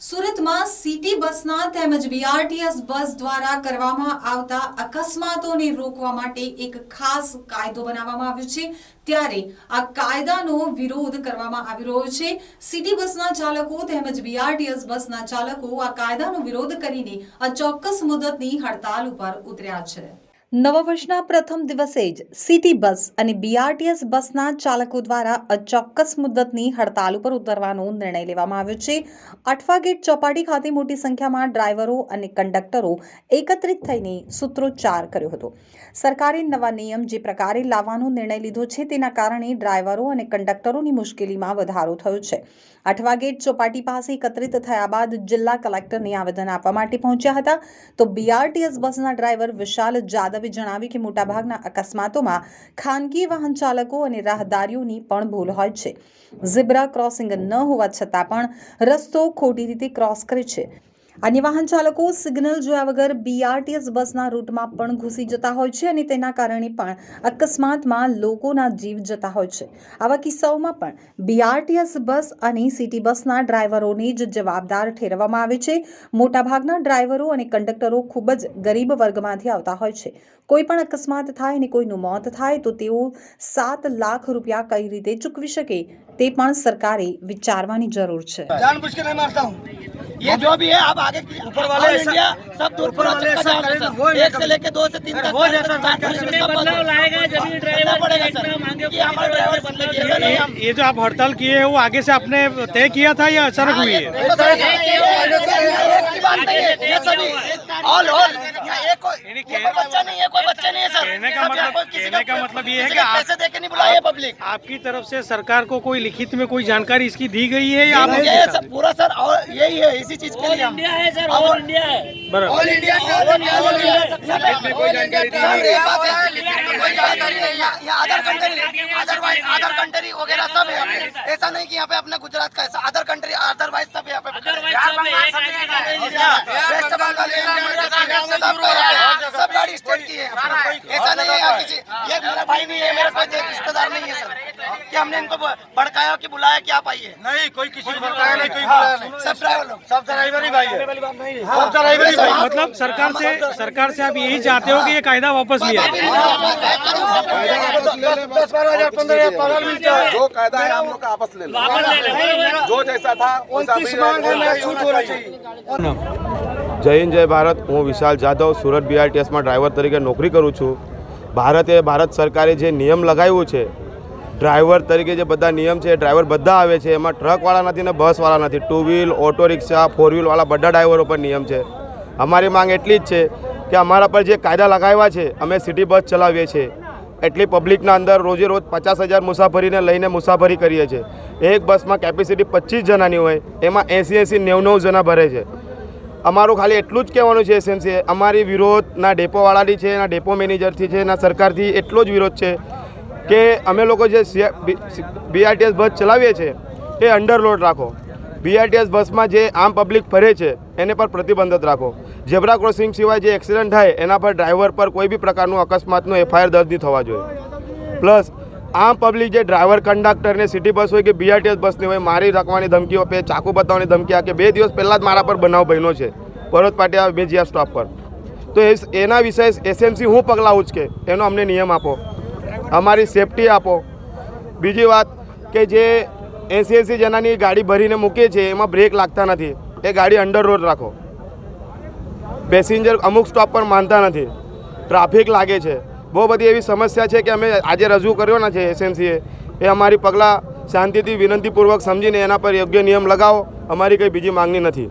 સુરતમાં સિટી બસના તેમજ બીઆરટીએસ બસ દ્વારા કરવામાં આવતા અકસ્માતોને રોકવા માટે એક ખાસ કાયદો બનાવવામાં આવ્યો છે. ત્યારે આ કાયદાનો વિરોધ કરવામાં આવી રહ્યો છે. સિટી બસના ચાલકો તેમજ બીઆરટીએસ બસના ચાલકો આ કાયદાનો વિરોધ કરીને આ ચોક્કસ મુદતની હડતાલ ઉપર ઉતર્યા છે. નવા વર્ષના પ્રથમ દિવસે જ સિટી બસ અને બીઆરટીએસ બસના ચાલકો દ્વારા અચોક્કસ મુદ્દતની હડતાલ ઉપર ઉતરવાનો નિર્ણય લેવામાં આવ્યો છે. અઠવા ગેટ ચોપાટી ખાતે મોટી સંખ્યામાં ડ્રાઈવરો અને કંડક્ટરો એકત્રિત થઈને સૂત્રોચ્ચાર કર્યો હતો. સરકારે નવા નિયમ જે પ્રકારે લાવવાનો નિર્ણય લીધો છે તેના કારણે ડ્રાઈવરો અને કંડક્ટરોની મુશ્કેલીમાં વધારો થયો છે. અઠવા ગેટ ચોપાટી પાસે એકત્રિત થયા બાદ જિલ્લા કલેક્ટરને આવેદન આપવા માટે પહોંચ્યા હતા. તો બીઆરટીએસ બસના ડ્રાઈવર વિશાલ જાદવે જણાવ્યું કે મોટાભાગના અકસ્માતોમાં ખાનગી વાહન ચાલકો અને રાહદારીઓની પણ ભૂલ હોય છે. ઝીબ્રા ક્રોસિંગ ન હોવા છતાં પણ રસ્તો ખોટી રીતે ક્રોસ કરે છે. અન્ય વાહન ચાલકો સિગ્નલ જોયા વગર બીઆરટીએસ બસના રૂટમાં પણ ઘૂસી જતા હોય છે અને તેના કારણે પણ અકસ્માતમાં લોકોના જીવ જતા હોય છે. આવા કિસ્સાઓમાં પણ બીઆરટીએસ બસ અને સિટી બસના ડ્રાઈવરોને જ જવાબદાર ઠેરવવામાં આવે છે. મોટાભાગના ડ્રાઈવરો અને કંડક્ટરો ખૂબ જ ગરીબ વર્ગમાંથી આવતા હોય છે. કોઈ પણ અકસ્માત થાય અને કોઈનું મોત થાય તો તેઓ સાત લાખ રૂપિયા કઈ રીતે ચૂકવી શકે? તે પણ સરકારે વિચારવાની જરૂર છે जानबूझ के नहीं मारता हूँ ये जो भी है आप आगे ऊपर वाले इंडिया सब दूर पूरा चक्कर जाएगा सर एक से लेके दो से तीन तक हो जाता है इसमें बदलाव लाएगा जब ये ड्राइवर पड़ेगा सर इतना मांगे ये हमारे ड्राइवर बंदे की ऐसा नहीं हम ये जो आप हड़ताल किए हैं वो आगे से आपने तय किया था या अचानक हुई है एक की बात नहीं है ये सभी ऑल ऑल यहाँ एक कोई ये कोई बच्चा नहीं है कोई बच्चा नहीं है सर कहने का मतलब- कहने का मतलब ये है कि आप- पैसे दे के नहीं बुलाया पब्लिक आपकी तरफ़ से सरकार को कोई लिखित में कोई जानकारी इसकी दी गई है या आप है सब पूरा सर और यही है इसी चीज़ के लिए इंडिया है सर ऑल इंडिया है। बराबर। All India all India all India कोई जानकारी नहीं other country otherwise other country वगैरह सब है ऐसा नहीं कि यहाँ पे अपने गुजरात का ऐसा अदर कंट्री अदरवाइज़ सब यहाँ पे। Otherwise सब है, एक आदमी इंडिया का। वेस्ट बंगाल सब का सब गाड़ी स्टेट की है ऐसा नहीं है यहाँ किसी ये मेरा भाई नहीं है मेरा कोई रिश्तेदार नहीं है सर कि हमने इनको भड़काया कि बुलाया कि आप आइए नहीं कोई किसी को बताया नहीं कोई बुलाया नहीं सब ड्राइवर लोग सब ड्राइवर ही भाई है सब ड्राइवर ही भाई मतलब सरकार से सरकार से आप यही चाहते हो कि ये कायदा वापस लिया दस बारह हजार पंद्रह हजार पगार मिलता है जो कायदा है हम लोग का आपस ले लो वापस ले ले बरोबर जो जैसा था वैसा भी छूट होना चाहिए જય હિન્દ જય ભારત હું વિશાલ જાદવ સુરત બીઆરટીએસમાં ડ્રાઈવર તરીકે નોકરી કરું છું ભારતે ભારત સરકારે જે નિયમ લગાવ્યું છે, ડ્રાઈવર તરીકે જે બધા નિયમ છે, ડ્રાઈવર બધા આવે છે, એમાં ટ્રકવાળા નથી ને બસવાળા નથી. Two wheel auto rickshaw four વ્હીલવાળા બધા ડ્રાઈવરો પર નિયમ છે. અમારી માંગ એટલી જ છે કે અમારા પર જે કાયદા લગાવ્યા છે, અમે સિટી બસ ચલાવીએ છીએ. એટલી પબ્લિકના અંદર રોજે રોજ પચાસ હજાર મુસાફરીને લઈને મુસાફરી કરીએ છીએ. એક બસમાં કેપેસિટી પચીસ જણાની હોય, એમાં એંસી એંસી નેવું નેવું જણા ભરે છે. અમારું ખાલી એટલું જ કહેવાનું છે એસએમસીએ અમારી વિરોધ ના ડેપોવાળાની છે ના ડેપો મેનેજરથી છે ના સરકારથી એટલો જ વિરોધ છે કે અમે લોકો જે બીઆરટીએસ બસ ચલાવીએ છીએ એ અંડરલોડ રાખો. બીઆરટીએસ બસમાં જે આમ પબ્લિક ફરે છે, એને પર પ્રતિબંધિત રાખો. ઝેબ્રા ક્રોસિંગ સિવાય જે એક્સિડન્ટ થાય, એના પર ડ્રાઈવર પર કોઈ બી પ્રકારનું અકસ્માતનો એફઆઈઆર દર્જ નહીં થવા જોઈએ. પ્લસ આમ પબ્લિક જે ડ્રાઈવર, કંડક્ટર ને સિટી બસ હોય કે બીઆરટીએસ બસની હોય, મારી રાખવાની ધમકીઓ આપે ચાકુ બતાવવાની ધમકી આપે. બે દિવસ પહેલાં જ મારા પર બનાવ બન્યો છે. પરોત પાટિયા મેજિયા સ્ટોપ પર. તો એના વિશે એસએમસી હું પગલાં ઉચકે? એનો અમને નિયમ આપો. અમારી સેફટી આપો. બીજી વાત કે જે એંસી એંસી જણાની ગાડી ભરીને મૂકીએ છીએ એમાં બ્રેક લાગતા નથી. એ ગાડી અંડર રોડ રાખો. પેસેન્જર અમુક સ્ટોપ પર માનતા નથી. ટ્રાફિક લાગે છે. બહુ બધી એવી સમસ્યા છે કે અમે આજે રજૂ કર્યો ના છે એસએમસીએ એ અમારી પગલાં શાંતિથી વિનંતીપૂર્વક સમજીને એના પર યોગ્ય નિયમ લગાવો. અમારી કંઈ બીજી માંગણી નથી.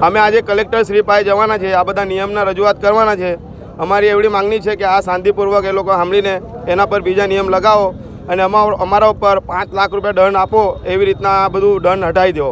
અમે આજે કલેક્ટર શ્રી પાસે જવાના છે. આ બધા નિયમના રજૂઆત કરવાના છે. અમારી એવડી માંગણી છે કે આ શાંતિપૂર્વક એ લોકો સાંભળીને એના પર બીજા નિયમ લગાવો અને અમારા અમારા ઉપર પાંચ લાખ રૂપિયા દંડ આપો એવી રીતના આ બધું દંડ હટાવી દો